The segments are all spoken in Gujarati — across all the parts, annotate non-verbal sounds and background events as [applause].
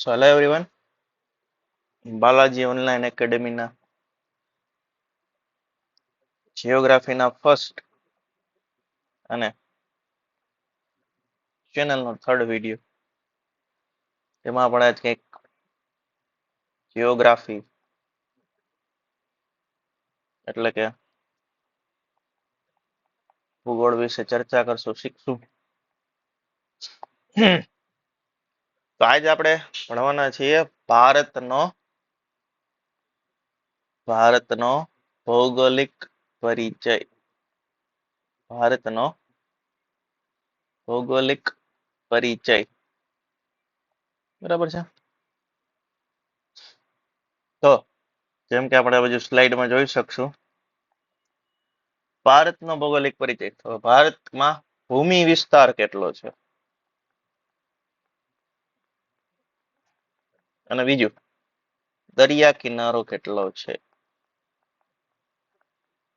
So hello everyone Balaji online એકેડેમીના જિયોગ્રાફીના ફર્સ્ટ અને ચેનલનો થર્ડ વીડિયો તેમાં આપણે આજ કંઈક જિયોગ્રાફી એટલે કે ભૂગોળ વિશે ચર્ચા કરશું, શીખશું. તો આજે આપણે ભણવાના છીએ ભારતનો ભારતનો ભૌગોલિક પરિચય. ભારતનો ભૌગોલિક પરિચય. બરાબર છે? તો જેમ કે આપણે બધું સ્લાઇડમાં જોઈ શકશું. ભારતનો ભૌગોલિક પરિચય. તો ભારતમાં ભૂમિ વિસ્તાર કેટલો છે? અને બીજું, દરિયા કિનારો કેટલો છે?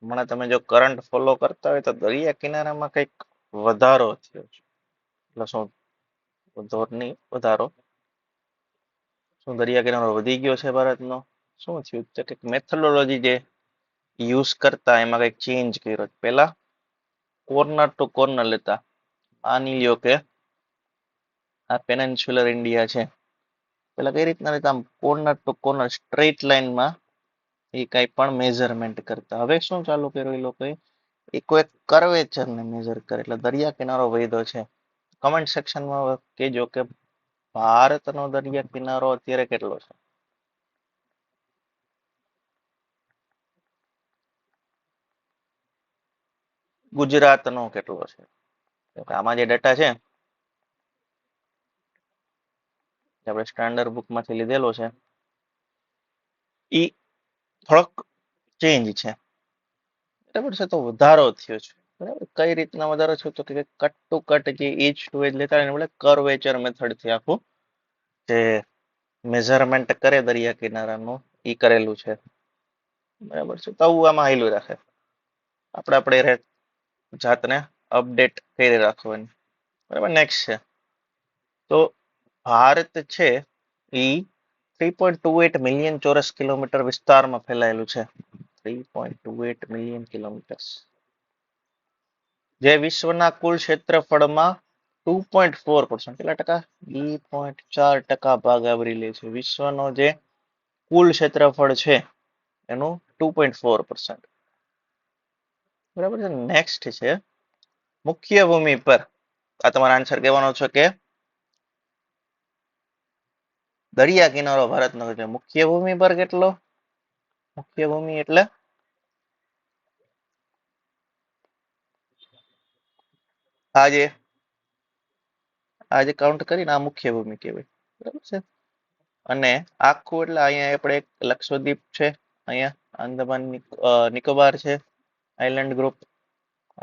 હમણાં તમે જો કરંટ ફોલો કરતા હોય તો દરિયા કિનારામાં કંઈક વધારો થયો છે. એટલે શું ધોરની વધારો? શું દરિયા કિનારો વધી ગયો છે ભારતનો? શું થયું? છે કંઈક મેથોડોલોજી જે યુઝ કરતા એમાં કંઈક ચેન્જ કર્યો પહેલા કોર્નર ટુ કોર્નર લેતા. માની લ્યો કે આ પેનેન્સ્યુલર ઇન્ડિયા છે. પેલા કઈ રીતના રીતે આમ કોર્નર ટુ કોર્નર સ્ટ્રેટ લાઈનમાં એ કઈ પણ મેઝરમેન્ટ કરતા. હવે શું ચાલુ કર્યું એ લોકોએ? એ કોઈ કર્વેચરને મેઝર કરે. એટલે દરિયા કિનારો વૈધો છે. કમેન્ટ સેક્શનમાં કહેજો કે ભારતનો દરિયા કિનારો અત્યારે કેટલો છે? ગુજરાતનો કેટલો છે? આમાં જે ડેટા છે આપણે સ્ટાન્ડર્ડ બુકમાંથી લીધેલો છે એ થોડોક ચેન્જ છે. બરાબર છે? તો વધારો થયો છે. બરાબર? કઈ રીતના વધારો થયો? તો કે કટ ટુ કટ જે એજ ટુ એજ લેતા એને એટલે કર્વેચર મેથડથી આખું જે મેઝરમેન્ટ કરે દરિયા કિનારાનું એ કરેલું છે. બરાબર છે? તો આમાં હાઈલું રાખે. આપણે આપણે જાતને અપડેટ કરી રાખવાની. બરાબર? નેક્સ્ટ છે. તો ભારત છે એ three point two eight million ચોરસ કિલોમીટર વિસ્તારમાં ફેલાયેલું છે. Three point two eight million kilometre જે વિશ્વના કુલ ક્ષેત્રફળમાં ટુ પોઈન્ટ ફોર પર્સન્ટ કેટલા ટકા? બે પોઈન્ટ ચાર ટકા ભાગ આવરી લે છે. વિશ્વનો જે કુલ ક્ષેત્રફળ છે એનું ટુ પોઈન્ટ ફોર પર્સન્ટ બરાબર છે? નેક્સ્ટ છે મુખ્ય ભૂમિ પર. આ તમારો આન્સર કહેવાનો છે કે દરિયા કિનારો ભારતનો એટલે મુખ્ય ભૂમિ પર કેટલો? મુખ્ય ભૂમિ એટલે? આજે? આજે કાઉન્ટ કરીને આ મુખ્ય ભૂમિ કહેવાય. બરાબર છે? અને આખું એટલે અહીંયા આપણે એક લક્ષદ્વીપ છે. અહીંયા આંદામાન નિકોબાર છે. આઇલેન્ડ ગ્રુપ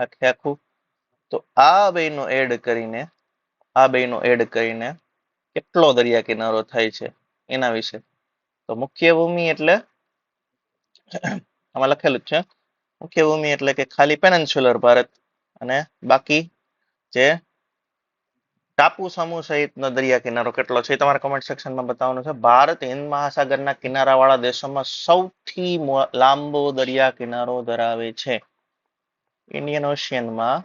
આખે આખું. તો આ બેનો એડ કરીને, આ બેનો એડ કરીને કેટલો દરિયા કિનારો થાય છે એના વિશે. તો મુખ્ય ભૂમિ એટલે આમાં લખેલું જ છે. મુખ્ય ભૂમિ એટલે કે ખાલી પેનન્સ્યુલર ભારત અને બાકી જે ટાપુ સમૂહ સહિતનો દરિયા કિનારો કેટલો છે તમારે કમેન્ટ સેક્શનમાં બતાવવાનું છે. ભારત હિન્દ મહાસાગરના કિનારાવાળા દેશોમાં સૌથી લાંબો દરિયા કિનારો ધરાવે છે. ઇન્ડિયન ઓશિયનમાં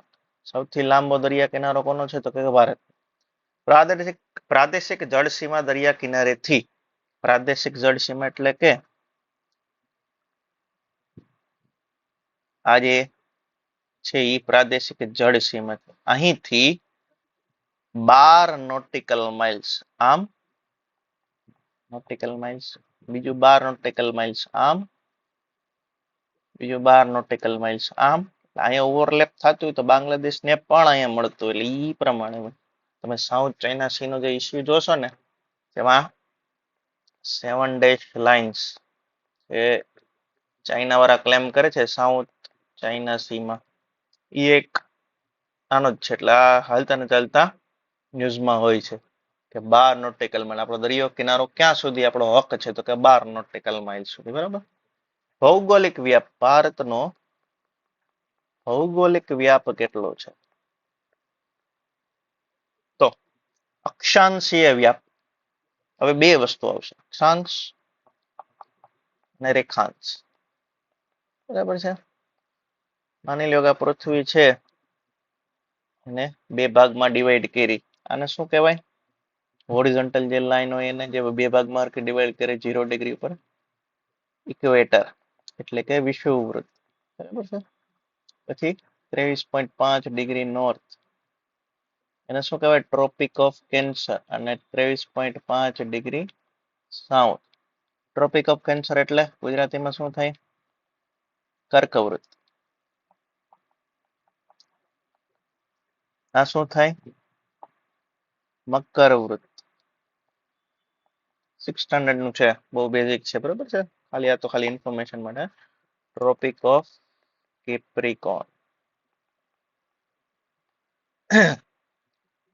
સૌથી લાંબો દરિયા કિનારો કોનો છે તો કે ભારત પ્રાદેશિક પ્રાદેશિક જળસીમા દરિયા કિનારેથી પ્રાદેશિક જળસીમા એટલે કે આ જે છે એ પ્રાદેશિક જળસીમા અહીંથી બાર નોટિકલ માઇલ્સ આમ નોટિકલ માઇલ્સ બીજું બાર નોટિકલ માઇલ્સ આમ બીજું બાર નોટિકલ માઇલ્સ આમ અહીંયા ઓવરલેપ થતું હોય તો બાંગ્લાદેશ ને પણ અહીંયા મળતું એટલે ઈ પ્રમાણે તમે સાઉથ ચાઇના સી નો જે ઇસ્યુ જોશો ને, તેમાં સેવન ડેશ લાઇન્સ એ ચાઇના વાળા ક્લેમ કરે છે સાઉથ ચાઇના સીમાં એ એક આનો જ છે, એટલે આ હાલતા ને ચાલતા ન્યૂઝમાં હોય છે કે બાર નોટિકલ માઇલ આપણો દરિયો કિનારો ક્યાં સુધી આપણો હક છે તો કે બાર નોટિકલ માઇલ સુધી, બરાબર? ભૌગોલિક વ્યાપ, ભારતનો ભૌગોલિક વ્યાપ કેટલો છે તો અક્ષાંશીય વ્યાપ. હવે બે વસ્તુ આવશે. અક્ષાંશ અને રેખાંશ. બરાબર છે? માની લો કે આ પૃથ્વી છે એને બે ભાગમાં ડિવાઈડ કરી. આને શું કહેવાય? હોરિઝોન્ટલ જે લાઈન હોય એને જે બે ભાગમાં ડિવાઈડ કરે ઝીરો ડિગ્રી ઉપર ઇક્વેટર એટલે કે વિષુવવૃત્ત. બરાબર છે? પછી ત્રેવીસ પોઈન્ટ પાંચ ડિગ્રી નોર્થ એને શું કહેવાય? ટ્રોપિક ઓફ કેન્સર અને ત્રેવીસ પોઈન્ટ પાંચ degree south tropic of cancer એટલે ગુજરાતીમાં શું થાય? કર્કવૃત આ શું થાય? મકર વૃત્ત સિક્સ સ્ટાન્ડર્ડનું છે. બહુ બેઝિક છે. બરોબર છે? ખાલી આ તો ખાલી ઇન્ફોર્મેશન માટે. ટ્રોપિક ઓફ કેપ્રિકોન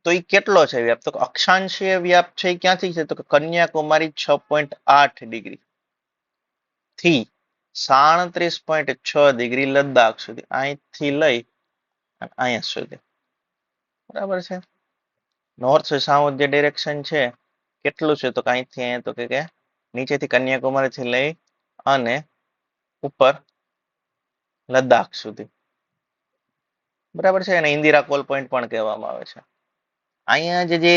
તો એ કેટલો છે વ્યાપ? તો અક્ષાંશીય વ્યાપ છે એ ક્યાંથી છે? તો કન્યાકુમારી છ પોઈન્ટ આઠ ડિગ્રી. થી સાડત્રીસ પોઈન્ટ છ ડિગ્રી લદ્દાખ સુધી. અહીંથી લઈ અહીંયા સુધી. બરાબર છે? નોર્થ સાઉથ જે ડિરેક્શન છે, કેટલું છે? તો કે અહીંથી અહીંયા તો કે કે નીચેથી કન્યાકુમારીથી લઈ અને ઉપર લદ્દાખ સુધી. બરાબર છે? અને ઇન્દિરા કોલ પોઈન્ટ પણ કહેવામાં આવે છે. અહીંયા જે જે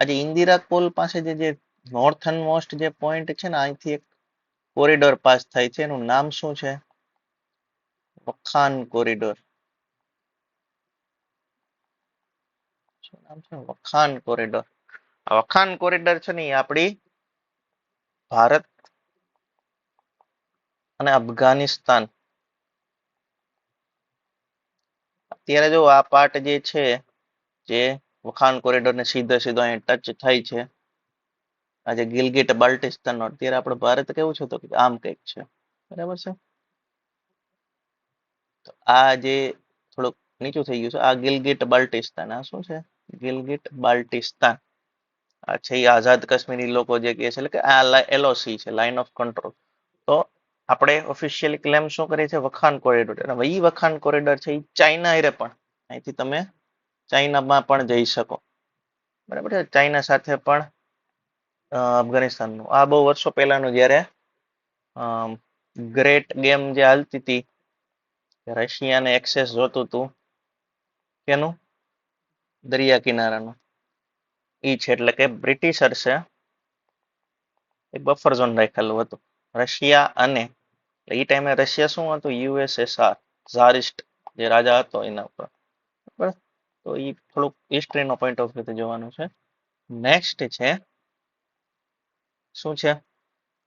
આજે ઇન્દિરા કોલ પાસે જે જે નોર્થન મોસ્ટ જે પોઈન્ટ છે ને, અહીંથી એક કોરિડોર પાસ થાય છે. એનું નામ શું છે? વખાન કોરિડોર શું નામ છે? વખાન કોરિડોર આ વખાન કોરિડોર છે ને, એ આપણી ભારત અને અફઘાનિસ્તાન. અત્યારે જો આ પાર્ટ જે છે, જે વખાન કોરિડોરને સીધો સીધો અહીં ટચ થાય છે. આજે ગિલગિટ બાલ્ટિસ્તાનનો, અત્યારે આપણે ભારત કેવું છે તો આમ કંઈક છે. બરાબર છે? આ જે થોડુંક નીચું થઈ ગયું છે, આ ગિલગિટ બાલ્ટિસ્તાન, આ શું છે? ગિલગિટ બાલ્ટિસ્તાન. આ છે એ આઝાદ કાશ્મીરી લોકો જે કહે છે, એટલે કે આ એલઓસી છે લાઇન ઓફ કંટ્રોલ તો આપણે ઓફિશિયલી ક્લેમ શું કરીએ છીએ વખાણ કોરિડોર અને એ વખાણ કોરિડોર છે એ ચાઇના હારે પણ. અહીંથી તમે ચાઇનામાં પણ જઈ શકો. બરાબર છે? ચાઇના સાથે પણ અફઘાનિસ્તાનનું. આ બહુ વર્ષો પહેલાનું જ્યારે ગ્રેટ ગેમ જે હાલતી હતી રશિયાને એક્સેસ જોતું હતું, કેનું? દરિયા કિનારાનું. ઈ છે એટલે કે બ્રિટિશર્સે એક બફર ઝોન રાખેલું હતું. રશિયા અને એ ટાઈમે રશિયા શું હતું? યુએસએસઆર ઝારિસ્ટ જે રાજા હતો એના ઉપર. બરાબર? તો એ થોડુંક હિસ્ટ્રીનો પોઈન્ટ ઓફ વ્યૂથી જોવાનું છે. નેક્સ્ટ છે, શું છે?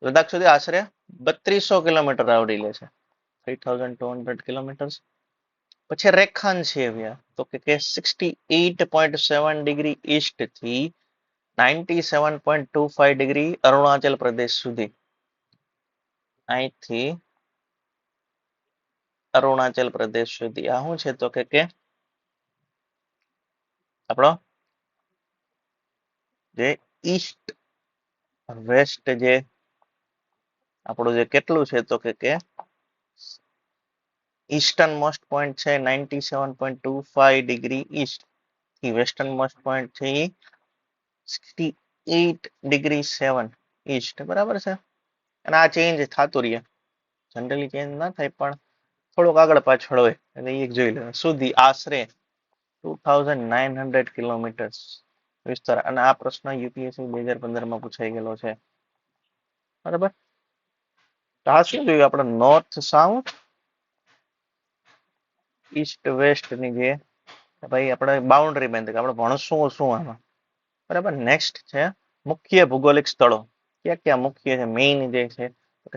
લદ્દાખ સુધી આશરે બત્રીસો કિલોમીટર આવડી લે છે. Three thousand two hundred kilometres પછી રેખાંશીય વ્યાપ તો કે કે sixty eight point seven degree ઈસ્ટથી ninety seven point two five degree Arunachal Pradesh સુધી. અહીંથી અરુણાચલ પ્રદેશ સુધી. આ શું છે? તો કે કે આપણો જે ઈસ્ટ વેસ્ટ જે આપણું જે કેટલું છે તો કે ઈસ્ટર્ન મોસ્ટ પોઈન્ટ છે ninety seven point two five degree east. થી વેસ્ટર્ન મોસ્ટ પોઈન્ટ છે sixty eight degree seven east. બરાબર છે? અને આ ચેન્જ થતું રહે. જનરલી ચેન્જ ના થાય પણ થોડુંક આગળ પાછળ હોય. એટલે એક જોઈ લે સુધી આશરે ટુ થાઉઝન્ડ વિસ્તાર. અને આ પ્રશ્ન યુપીએસસી બે હજાર પૂછાઈ ગયેલો છે. બરાબર? તો શું જોયું આપણે નોર્થ સાઉથ ઈસ્ટ વેસ્ટની જે, ભાઈ, આપણે બાઉન્ડ્રી બાંધી આપણે ભણશું શું આમાં? બરાબર? નેક્સ્ટ છે મુખ્ય ભૌગોલિક સ્થળો. ક્યાં ક્યાં મુખ્ય છે? મેઇન જે છે.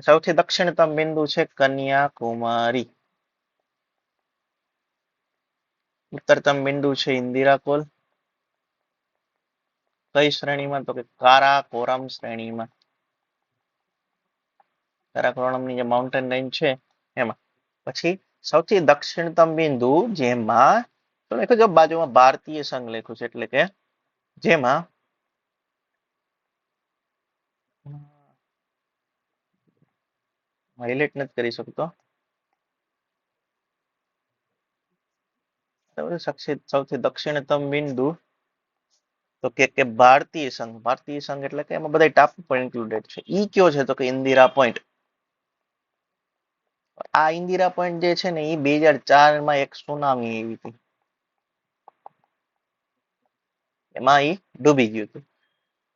સૌથી દક્ષિણતમ બિંદુ છે કન્યાકુમારી. ઉત્તરતમ બિંદુ છે ઇન્દિરા કોલ. કઈ શ્રેણીમાં? તો કે કારાકોરમ શ્રેણીમાં. કારાકોરમની જે માઉન્ટેન રેન્જ છે, એમાં. પછી સૌથી દક્ષિણતમ બિંદુ જેમાં, તો લખ્યું છે બાજુમાં ભારતીય સંઘ લખ્યું છે, એટલે કે જેમાં હાઇલાઇટ નથી કરી શકતો બરાબર સક્ષી- સૌથી દક્ષિણતમ બિંદુ તો કે કે ભારતીય સંઘ. ભારતીય સંઘ એટલે કે એમાં બધા ટાપુ પણ ઇન્ક્લુડેડ છે. ઈ કયો છે તો કે ઇન્દિરા પોઈન્ટ આ ઇન્દિરા પોઈન્ટ જે છે ને એ બે હજાર ચારમાં એક સુનામી આવી હતી. એમાં એ ડૂબી ગયું હતું.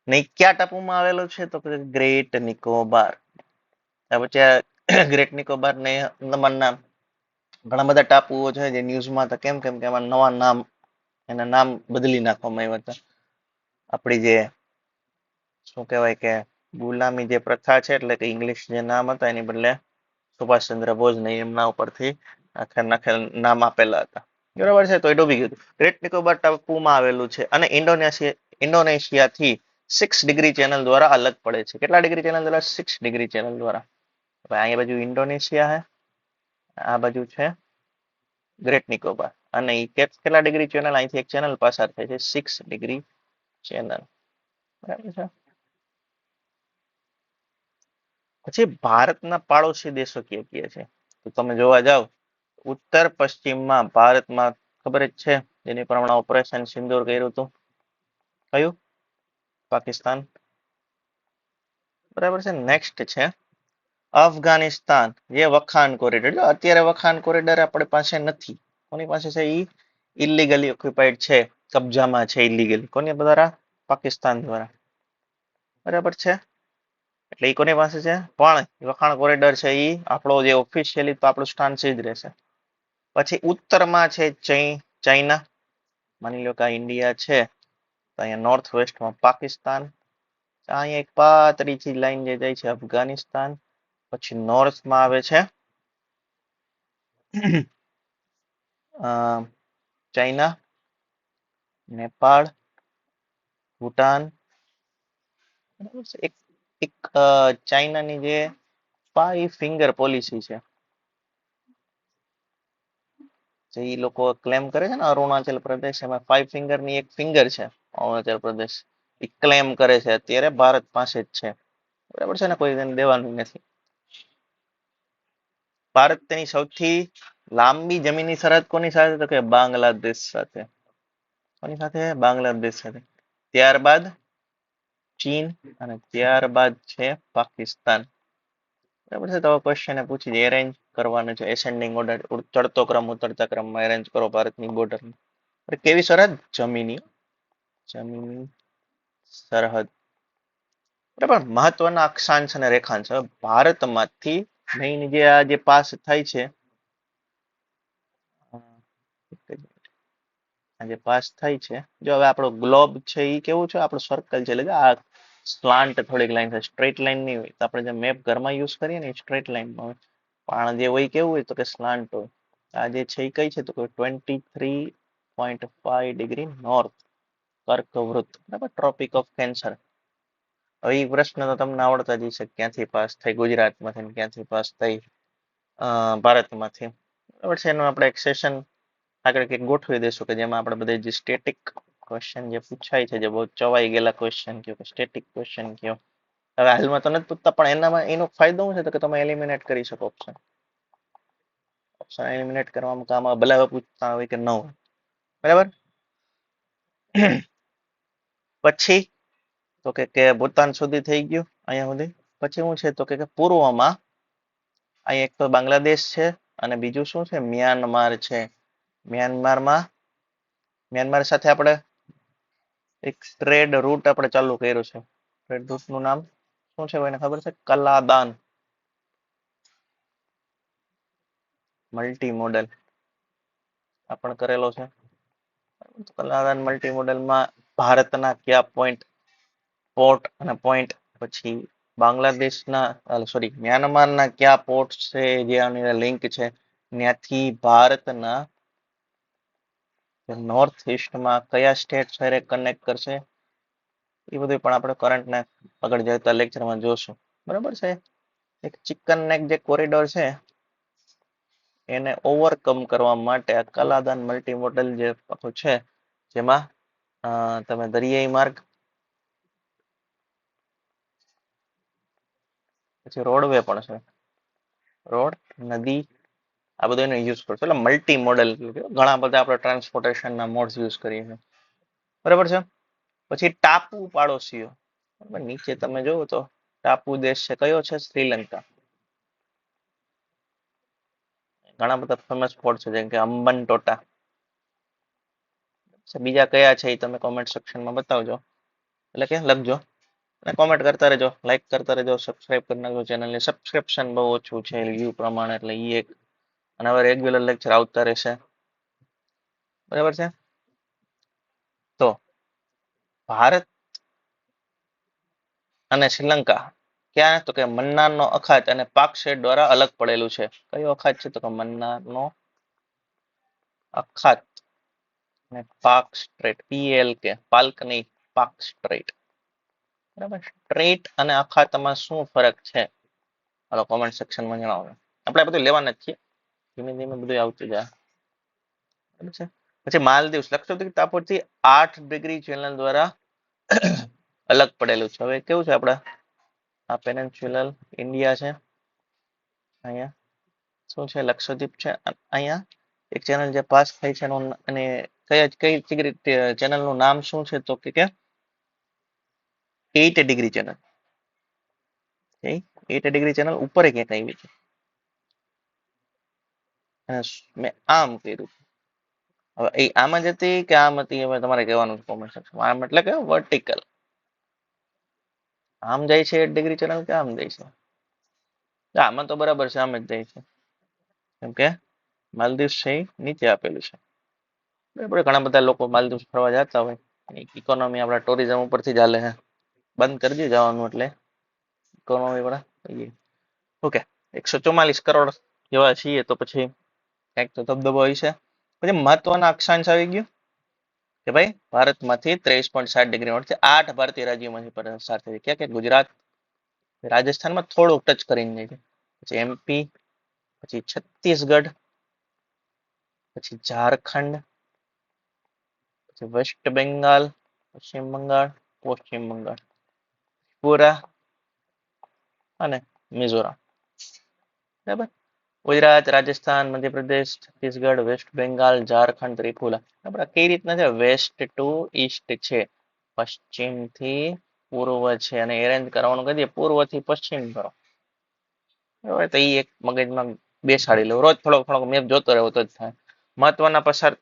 ને કયા ટાપુમાં આવેલો છે તો ગ્રેટ નિકોબાર પછી ગ્રેટ નિકોબાર ને અંદમાનના ઘણા બધા ટાપુઓ છે જે ન્યૂઝમાં હતા. કેમ કેમ કે એમાં નવા નામ, એના નામ બદલી નાખવામાં આવ્યા હતા. આપણી જે, શું કહેવાય કે, ગુલામી જે પ્રથા છે, એટલે કે ઇંગ્લિશ જે નામ હતા, એની બદલે સુભાષચંદ્ર બોઝ ને એમના ઉપરથી આખે નાખે નામ આપેલા હતા. બરાબર છે? તો એ ડૂબી ગયું. ગ્રેટ નિકોબાર ટાપુમાં આવેલું છે અને ઇન્ડોનેશિયા, ઇન્ડોનેશિયાથી સિક્સ ડિગ્રી ચેનલ દ્વારા અલગ પડે છે. કેટલા ડિગ્રી ચેનલ દ્વારા? સિક્સ ડિગ્રી ચેનલ દ્વારા. અહીંયા બાજુ ઇન્ડોનેશિયા હે. આ બાજુ છે ગ્રેટ નિકોબાર અને એ કેપ્સ કેટલા ડિગ્રી ચેનલ અહીંથી એક ચેનલ પસાર થાય છે. સિક્સ ડિગ્રી ચેનલ બરાબર છે? પછી ભારતના પાડોશી દેશો કયા કયા છે? તો તમે જોવા જાવ, ઉત્તર પશ્ચિમમાં ભારતમાં ખબર જ છે, જેની પ્રમાણે ઓપરેશન સિંદૂર કર્યું હતું. કયું? પાકિસ્તાન. બરાબર છે? નેક્સ્ટ છે. અફઘાનિસ્તાન, જે વખાણ કોરિડોર એટલે અત્યારે વખાણ કોરિડોર આપણી પાસે નથી. કોની પાસે છે એ ઇલીગલી ઓક્યુપાઈડ છે. કબજામાં છે ઇલીગલી કોની દ્વારા? પાકિસ્તાન દ્વારા. બરાબર છે? એટલે એ કોની પાસે છે? પણ વખાણ કોરિડોર છે એ આપણો જે ઓફિશિયલી તો આપણું સ્થાન છે જ રહેશે. પછી ઉત્તરમાં છે ચાઇના માની લો કે આ ઇન્ડિયા છે. તો અહીંયા નોર્થ વેસ્ટમાં પાકિસ્તાન. અહીંયા એક પાતળીથી લાઈન જે જાય છે અફઘાનિસ્તાન. પછી નોર્થમાં આવે છે. ચાઇના, નેપાળ, ભૂટાન એક એક ચાઇનાની જે ફાઈવ ફિંગર પોલિસી છે. જે એ લોકો ક્લેમ કરે છે ને અરુણાચલ પ્રદેશ, એમાં ફાઈવ ફિંગરની એક ફિંગર છે અરુણાચલ પ્રદેશ. એ ક્લેમ કરે છે. અત્યારે ભારત પાસે જ છે. બરાબર છે ને? કોઈ દેવાનું નથી. ભારત તેની સૌથી લાંબી જમીની સરહદ કોની સાથે? તો કે બાંગ્લાદેશ સાથે. કોની સાથે? બાંગ્લાદેશ સાથે. ત્યારબાદ ચીન અને ત્યારબાદ છે પાકિસ્તાન. બરાબર છે? તો ક્વેશ્ચન પૂછી દે એરેન્જ કરવાનું છે. એસેન્ડિંગ ઓર્ડર ચડતો ક્રમ, ઉતરતા ક્રમમાં એરેન્જ કરો ભારતની બોર્ડર કેવી સરહદ? જમીની. જમીની સરહદ. બરાબર? મહત્વના અક્ષાંશ અને રેખાંશ. ભારતમાંથી મેઇન જે આ જે પાસ થાય છે જ પાસ થાય છે, જો હવે આપણો ગ્લોબ છે એ કેવું છે? આપણો સર્કલ છે, એટલે કે આ સ્લાન્ટ થોડીક લાઈન છે સ્ટ્રેટ લાઈન નહીં હોય. તો આપણે જે મેપ ઘરમાં યુઝ કરીએ ને એ સ્ટ્રેટ લાઈનમાં હોય. પણ જે હોય કેવું હોય તો કે સ્લાન્ટ હોય. આ જે છે એ કઈ છે તો કે twenty three point five degree north કર્કવૃત્ત, બરાબર? ટ્રોપિક ઓફ કેન્સર હવે એ પ્રશ્ન તો તમને આવડતા જ હશે ક્યાંથી પાસ થઈ? ગુજરાતમાંથી ને ક્યાંથી પાસ થઈ? ભારતમાંથી. બરાબર છે, એનું આપણે એક સેશન આગળ કંઈક ગોઠવી દઈશું કે જેમાં આપણે બધા જે સ્ટેટિક ક્વેશ્ચન જે પૂછાય છે, જે બહુ ચવાઈ ગયેલા ક્વેશ્ચન કયો કે સ્ટેટિક ક્વેશ્ચન કયો? હવે હાલમાં તો નથી પૂછતા, પણ એનામાં એનો ફાયદો શું છે તો કે તમે એલિમિનેટ કરી શકો ઓપ્શન ઓપ્શન એલિમિનેટ કરવામાં કામ આવે, ભલે પૂછતા હોય કે ન હોય. બરાબર? [clears throat] પછી તો કે કે ભૂતાન સુધી થઈ ગયું અહીંયા સુધી. પછી શું છે? તો કે પૂર્વમાં, અહીં એક તો બાંગ્લાદેશ છે અને બીજું શું છે? મ્યાનમાર છે. મ્યાનમારમાં, મ્યાનમાર સાથે આપણે એક ટ્રેડ રૂટ આપણે ચાલુ કર્યું છે. ટ્રેડ રૂટનું નામ શું છે કોઈને ખબર છે? કલાદાન. મલ્ટી મોડલ આપણે કરેલો છે. કલાદાન મલ્ટી મોડલમાં ભારતના કયા પોઈન્ટ પોર્ટ અને પોઈન્ટ પછી બાંગ્લાદેશના સોરી મ્યાનમારના કયા પોર્ટ છે, જે લિંક છે, ત્યાંથી ભારતના નોર્થ ઈસ્ટમાં કયા સ્ટેટ સાથે કનેક્ટ કરશે, એ બધું પણ આપણે કરંટના આગળ જતા લેક્ચરમાં જોશું. બરાબર છે? એક ચિકન નેક જે કોરિડોર છે, એને ઓવરકમ કરવા માટે આ કલાદાન મલ્ટી મોડલ જે છે, જેમાં તમે દરિયાઈ માર્ગ પછી રોડવે પણ છે. રોડ, નદી, આ બધું એનો યુઝ કરશું. એટલે મલ્ટી મોડલ ઘણા બધા આપણે ટ્રાન્સપોર્ટેશનના મોડ્સ યુઝ કરીએ છીએ. બરાબર છે? પછી ટાપુ પાડોશીઓ. બરાબર, નીચે તમે જોવો તો ટાપુ દેશ છે કયો છે? શ્રીલંકા. ઘણા બધા ફેમસ સ્પોટ છે, જેમ કે અંબન ટોટા. બીજા કયા છે એ તમે કોમેન્ટ સેક્શનમાં બતાવજો. એટલે કે લખજો. અને કોમેન્ટ કરતા રહેજો લાઈક કરતા રહેજો સબસ્ક્રાઇબ કરી નાખજો ચેનલને સબસ્ક્રિપ્શન બહુ ઓછું છે વ્યૂ પ્રમાણે, એટલે એ એક. અને હવે રેગ્યુલર લેક્ચર આવતા રહેશે. બરાબર છે? તો ભારત અને શ્રીલંકા ક્યાં? તો કે મન્નારનો અખાત અને પાક શેડ દ્વારા અલગ પડેલું છે. કયો અખાત છે? તો કે મન્નારનો અખાત અને પાક સ્ટ્રેટ પીએલ કે પાલ્ક નહીં પાક સ્ટ્રેટ. બરાબર. સ્ટ્રેટ અને અખાતમાં શું ફરક છે? હાલો કોમેન્ટ સેક્શનમાં જણાવો. આપણે બધું લેવાના જ છીએ. ધીમે ધીમે બધું આવતું જાય. બરાબર છે? પછી માલદીવ્સ. લક્ષદ્વીપ ટાપુથી આઠ ડિગ્રી ચેનલ દ્વારા અલગ પડેલું છે. હવે કેવું છે આપણા? આ પેનેન્સ્યુલર ઇન્ડિયા છે. અહીંયા શું છે? લક્ષદ્વીપ છે. અહીંયા એક ચેનલ જે પાસ થઈ છે એનું અને કઈ ચેનલનું નામ શું છે તો કે eight degree channel eight degree channel ઉપર ક્યાંક આવી છે મેં આમ કર્યું હવે એ આમ જ હતી કે આમ હતી હવે તમારે કહેવાનું છે કોમેન્ટ સેક્શન આમ એટલે કે વર્ટિકલ આમ જાય છે એટ ડિગ્રી ચેનલ કે આમ જાય છે આમાં તો બરાબર છે આમ જ જાય છે કેમ કે માલદીવ છે નીચે આપેલું છે બરાબર ઘણા બધા લોકો માલદીવ ફરવા જતા હોય ઇકોનોમી આપણા ટુરિઝમ ઉપરથી જ હાલે છે બંધ કરી દે જવાનું એટલે. ઇકોનોમી વાળા. ઓકે. એકસો ચોમાલીસ કરોડ જેવા છીએ તો પછી કંઈક તો ધબધબો છે. પછી મહત્વના અક્ષાંશ આવી ગયું કે ભાઈ ભારતમાંથી ત્રેવીસ પોઈન્ટ સાત ડિગ્રી નોર્થ આઠ ભારતીય રાજ્યોમાંથી પસાર થઈ ક્યાં કે ગુજરાત, રાજસ્થાનમાં થોડુંક ટચ કરીને જાય છે. પછી એમપી પછી છત્તીસગઢ, પછી ઝારખંડ, પછી વેસ્ટ બેંગાલ પશ્ચિમ બંગાળ પશ્ચિમ બંગાળ. ત્રિપુરા અને મિઝોરમ. બરાબર? ગુજરાત, રાજસ્થાન, મધ્યપ્રદેશ, છત્તીસગઢ, વેસ્ટ બેંગાલ, ઝારખંડ, ત્રિપુરા. બરાબર? કઈ રીતના છે? વેસ્ટ ટુ ઈસ્ટ છે. પશ્ચિમથી પૂર્વ છે અને એરેન્જ કરવાનું કહી દઈએ પૂર્વથી પશ્ચિમ કરો. બરાબર? તો એ એક મગજમાં બેસાડી લો રોજ થોડોક થોડોક મેપ જોતો રહેવો, તો જ થાય. મહત્વના પસાર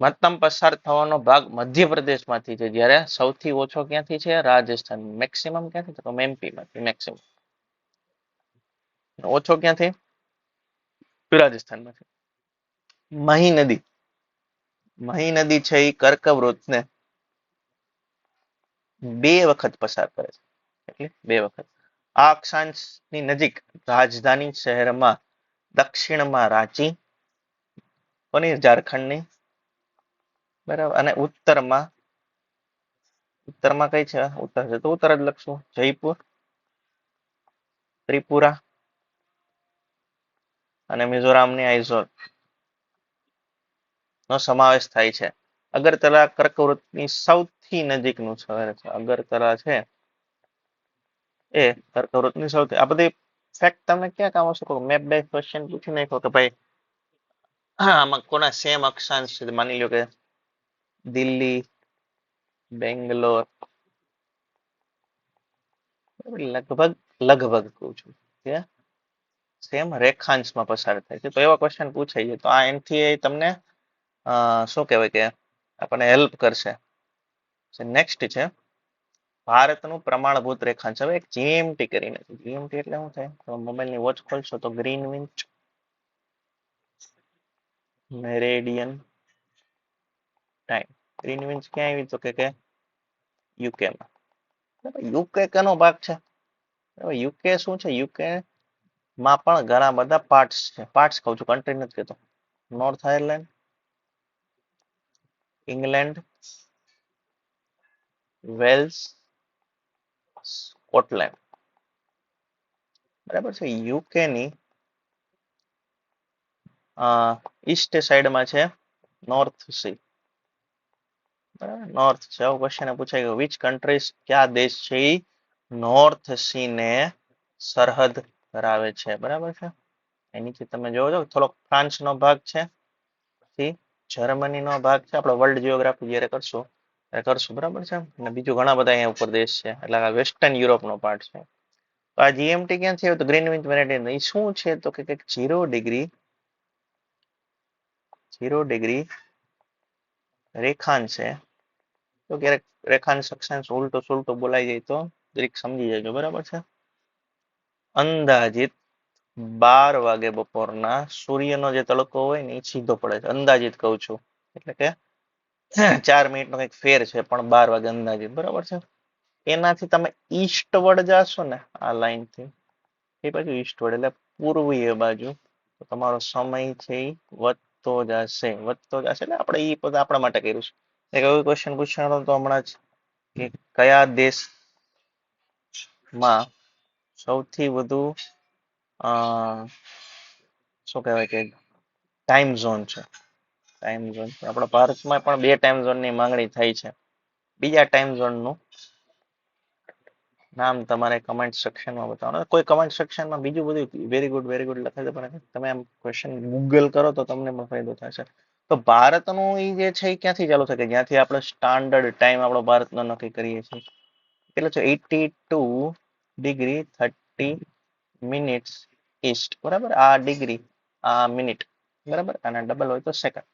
મહત્તમ પસાર થવાનો ભાગ મધ્યપ્રદેશમાંથી છે. જ્યારે સૌથી ઓછો ક્યાંથી છે? રાજસ્થાન. મેક્સિમમ ક્યાંથી? તો એમપી માંથી. મેક્સિમમ ઓછો ક્યાંથી? રાજસ્થાનમાંથી. મહી નદી. મહી નદી છે એ કર્કવૃતને બે વખત પસાર કરે છે. એટલે બે વખત. આ અક્ષાંશની નજીક રાજધાની શહેરમાં દક્ષિણમાં રાંચી કોની ઝારખંડની બરાબર. અને ઉત્તરમાં ઉત્તરમાં કઈ છે? ઉત્તર છે. તો ઉત્તર જ લખશું. જયપુર, ત્રિપુરા અને મિઝોરામની આઈઝોલ. નો સમાવેશ થાય છે. અગરતલા કર્કવૃતની સૌથી નજીકનું શહેર છે. અગરતલા છે એ કર્કવૃતની સૌથી, આ બધી ફેક્ટ તમને ક્યાં કામ આવશે મેપ બાય ક્વેશ્ચન પૂછી નાખો કે ભાઈ, હા, આમાં કોના સેમ અક્ષાંશ છે? માની લો કે દિલ્હી બેંગ્લોર લગભગ લગભગ કહું છું સેમ રેખાંશમાં પસાર થાય છે. તો એવા ક્વેશ્ચન પૂછાય છે તો આ એનથી તમને શું કહેવાય કે, આપણને હેલ્પ કરશે. નેક્સ્ટ છે, ભારતનું પ્રમાણભૂત રેખાંશ. હવે એક જીએમટી કરીને જીએમટી એટલે શું થાય? તો મોબાઈલની વોચ ખોલશો તો Greenwich meridian time Greenwich ક્યાં આવી તો કે યુકેમાં યુકે કનો ભાગ છે યુકે શું છે યુકે માં પણ ઘણા બધા પાર્ટ્સ છે. પાર્ટ્સ કહું છું કન્ટ્રી નથી કહેતો. North Ireland England Wales Scotland બરાબર છે? યુકે ની ઈસ્ટ સાઈડમાં છે નોર્થ સી નોર્થ છે. આવો ક્વેશ્ચન પૂછાય ગયો. વિચ કન્ટ્રીઝ કયા દેશ છે એ નોર્થ સી ને સરહદ ધરાવે છે. બરાબર છે? એની તમે જોવો છો. થોડોક ફ્રાન્સ નો ભાગ છે. જર્મની નો ભાગ છે. આપણે વર્લ્ડ જીઓગ્રાફી જયારે કરશું કરશું. બરાબર છે? અને બીજું ઘણા બધા અહીંયા ઉપર દેશ છે. એટલે આ વેસ્ટર્ન યુરોપનો પાર્ટ છે. તો આ જીએમટી ક્યાં છે તો ગ્રીનવિચ મેરેડિયન એ શું છે? તો કે કંઈક જીરો ડિગ્રી ઝીરો ડિગ્રી રેખાંશ છે. તો ક્યારેક રેખાંશ અક્ષાંશ ઉલટો સુલટો બોલાઈ જાય તો જરીક સમજી જજો, બરાબર છે? અંદાજિત બાર વાગે બપોરના સૂર્યનો જે તડકો હોય ને એ સીધો પડે છે. અંદાજિત કહું છું. એટલે કે ચાર મિનિટનો કંઈક ફેર છે, પણ બાર વાગે અંદાજિત, બરાબર છે? એનાથી તમે ઈસ્ટવર્ડ જાશો ને આ લાઈનથી એ બાજુ ઈસ્ટવર્ડ એટલે પૂર્વીય બાજુ, તો તમારો સમય છે એ વધતો જશે વધતો જશે. એટલે આપણે એ આપણા માટે કર્યું છે. એક એવો ક્વેશ્ચન પૂછાણો તો હમણાં જ કે કયા દેશમાં સૌથી વધુ શું કહેવાય કે ટાઈમ ઝોન છે? ટાઈમ ઝોન આપણા ભારતમાં પણ બે ટાઈમ ઝોનની માંગણી થઈ છે. બીજા ટાઈમ ઝોનનું નામ તમારે કમેન્ટ સેક્શનમાં બતાવવાનું. કોઈ કમેન્ટ સેક્શનમાં બીજું બધું વેરી ગુડ વેરી ગુડ લખાય છે પણ તમે આમ ક્વેશ્ચન ગૂગલ કરો તો તમને ફાયદો થશે. તો ભારતનું એ જે છે એ ક્યાંથી ચાલુ થાય કે જ્યાંથી આપણે સ્ટાન્ડર્ડ ટાઈમ આપણો ભારતનો નક્કી કરીએ છીએ? કેટલો છે eighty two degree thirty minutes east બરાબર? આ ડિગ્રી આ મિનિટ બરાબર? અને ડબલ હોય તો સેકન્ડ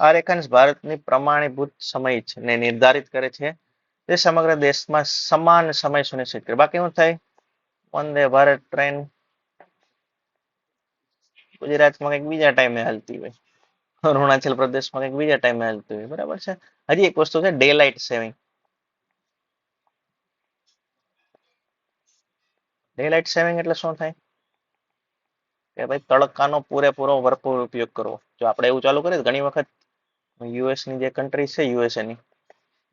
આ રેખાંશ ભારતની પ્રમાણીભૂત સમય છે ને નિર્ધારિત કરે છે તે સમગ્ર દેશમાં સમાન સમય સુનિશ્ચિત કરે. બાકી શું થાય? વંદે ભારત ટ્રેન, ગુજરાતમાં કંઈક બીજા ટાઈમે હાલતી હોય. અરુણાચલ પ્રદેશમાં કંઈક બીજા ટાઈમે હાલતી હોય બરાબર છે? હજી એક વસ્તુ છે daylight saving daylight saving એટલે શું થાય? કે ભાઈ તડકાનો પૂરેપૂરો ભરપૂર ઉપયોગ કરવો. જો આપણે એવું ચાલુ કરીએ ઘણી વખત યુએસની જે કન્ટ્રી છે યુએસએની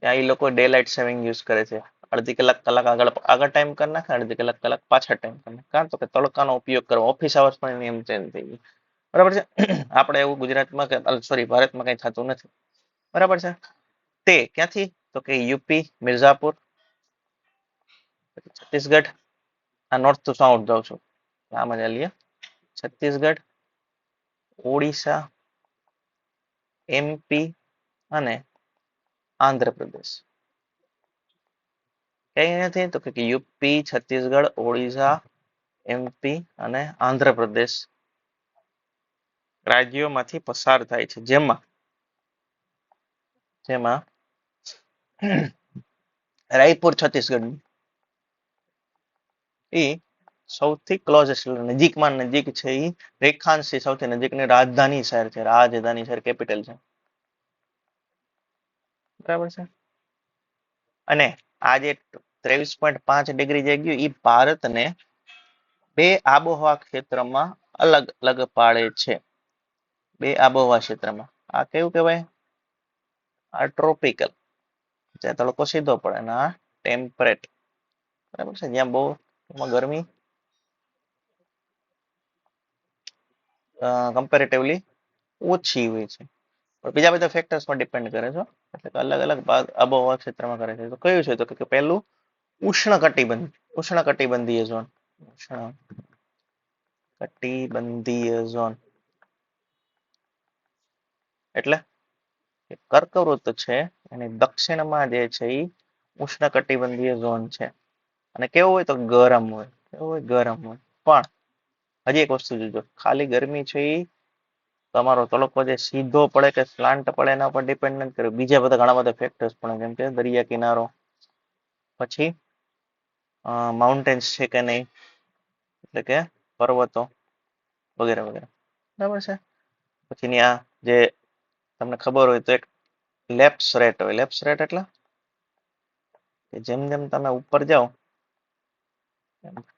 ત્યાં એ લોકો ડે લાઇટ સેવિંગ યુઝ કરે છે. અડધી કલાક કલાક આગળ આગળ ટાઈમ કરી નાખે, અડધી કલાક કલાક પાછળ ટાઈમ કરી નાખે. કારણ તો કે તડકાનો ઉપયોગ કરવો. ઓફિસ આવર્સ પણ નિયમ ચેન્જ થઈ ગયો બરાબર છે? આપણે એવું ગુજરાતમાં કે સોરી ભારતમાં કંઈ થતું નથી. બરાબર છે? તે ક્યાંથી? તો કે યુપી, મિર્ઝાપુર, છત્તીસગઢ, આ નોર્થ ટુ સાઉથ જાઉં છું. આ મજા લઈએ છત્તીસગઢ, ઓડિશા એમપી અને આંધ્રપ્રદેશ. કઈ નથી તો કે યુપી, છત્તીસગઢ, ઓડિશા એમપી અને આંધ્રપ્રદેશ. રાજ્યોમાંથી પસાર થાય છે. જેમાં જેમાં [clears throat] રાયપુર, છત્તીસગઢ એ સૌથી ક્લોઝેસ્ટ નજીકમાં નજીક છે એ રેખાંશથી સૌથી નજીકની રાજધાની શહેર છે. રાજધાની શહેર કેપિટલ છે. બરાબર છે? અને આ જે ત્રેવીસ પોઈન્ટ પાંચ ડિગ્રી જે ગયું એ ભારતને બે આબોહવા ક્ષેત્રમાં અલગ અલગ પાડે છે. બે આબોહવા ક્ષેત્રમાં. આ કેવું કહેવાય? આ ટ્રોપિકલ જ્યાં તડકો સીધો પડે. અને આ ટેમ્પરેટ બરાબર છે? જ્યાં બહુ એમાં ગરમી કમ્પેરેટિવલી ઓછી હોય છે. પણ બીજા બધા ફેક્ટર્સ પર ડિપેન્ડ કરે છે એટલે કે અલગ અલગ ભાગ આબોહવા ક્ષેત્રમાં કરે છે. તો કયું છે તો કે પહેલું ઉષ્ણ કટિબંધ ઉષ્ણ કટિબંધીય ઝોન ઉષ્ણ કટિબંધીય ઝોન એટલે કર્કવૃત છે, એની દક્ષિણમાં જે છે એ ઉષ્ણ કટિબંધીય ઝોન છે. અને કેવું હોય તો ગરમ હોય, કેવું હોય ગરમ હોય. પણ હજી એક વસ્તુ જોજો, ખાલી ગરમી છે એ તમારો તડકો જે સીધો પડે કે સ્લાન્ટ પડે એના પર ડિપેન્ડ નથી કરે બીજા બધા ઘણા બધા ફેક્ટર્સ પણ જેમ કે દરિયા કિનારો, પછી માઉન્ટેન્સ છે કે નહીં, એટલે કે પર્વતો વગેરે વગેરે. બરાબર છે? પછીની આ જે તમને ખબર હોય તો એક લેપ્સ રેટ હોય. લેપ્સ રેટ એટલે કે જેમ જેમ તમે ઉપર જાઓ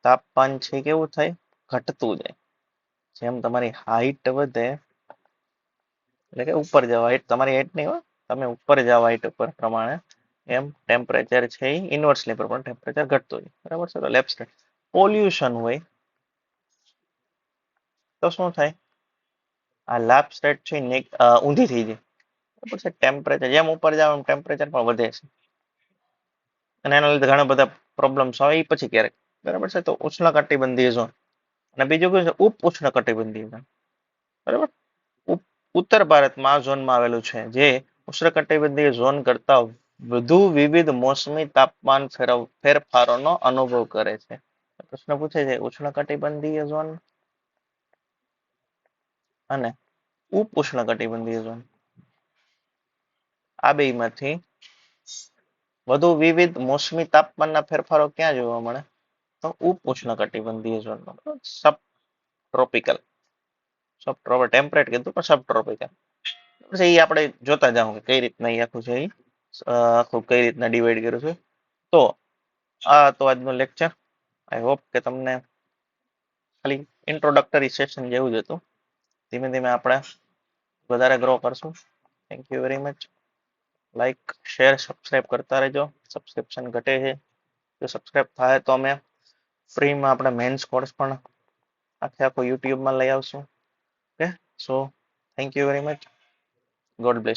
તાપમાન છે કેવું થાય? ઘટતું જાય. જેમ તમારી હાઈટ વધે, એટલે કે ઉપર જાવ હાઈટ તમારી હાઈટ નહીં હોય. તમે ઉપર જાવ હાઈટ ઉપર પ્રમાણે, એમ ટેમ્પરેચર છે એ ઇન્વર્સલી પણ ટેમ્પરેચર ઘટતું જાય. બરાબર છે? તો લેપ્સ રેટ. પોલ્યુશન હોય તો શું થાય? આ લેપ સેટ છે ને ઊંધી થઈ જાય. બરાબર છે? ટેમ્પરેચર જેમ ઉપર જાવ એમ ટેમ્પરેચર પણ વધે છે. અને એના લીધે ઘણા બધા પ્રોબ્લેમ્સ આવે એ પછી ક્યારેક. બરાબર છે? તો ઉષ્ણ કટિબંધીય ઝોન અને બીજું કયું છે? ઉપ ઉષ્ણ કટિબંધીય ઝોન બરાબર ઉત્તર ભારતમાં ઝોનમાં આવેલું છે જે ઉષ્ણ કટિબંધીય ઝોન કરતા વધુ વિવિધ મોસમી તાપમાન ફેરફારોનો અનુભવ કરે છે. પ્રશ્ન પૂછે છે, ઉષ્ણકટિબંધીય ઝોન અને ઉપ ઉષ્ણકટિબંધીય ઝોન. આ બેમાંથી વધુ વિવિધ મોસમી તાપમાનના ફેરફારો ક્યાં જોવા મળે? તો ઉપ ઉષ્ણકટિબંધીય ઝોનમાં સબ ટ્રોપિકલ સબ ટેમ્પરેટ કીધું પણ સબ ટ્રોપિકલ પછી એ આપણે જોતા જાઉં કે કઈ રીતના એ આખું છે એ આખું કઈ રીતના ડિવાઈડ કર્યું છે. તો આ તો આજનું લેક્ચર આઈ હોપ કે તમને ખાલી ઇન્ટ્રોડક્ટરી સેશન જેવું જ હતું. ધીમે ધીમે આપણે વધારે ગ્રો કરશું. Thank you very much like share subscribe કરતા રહેજો. સબસ્ક્રિપ્શન ઘટે છે. જો સબસ્ક્રાઇબ થાય તો અમે ફ્રીમાં આપણે મેન્સ કોર્સ પણ આખે આખો યુટ્યુબમાં લઈ આવશું. Okay so thank you very much God bless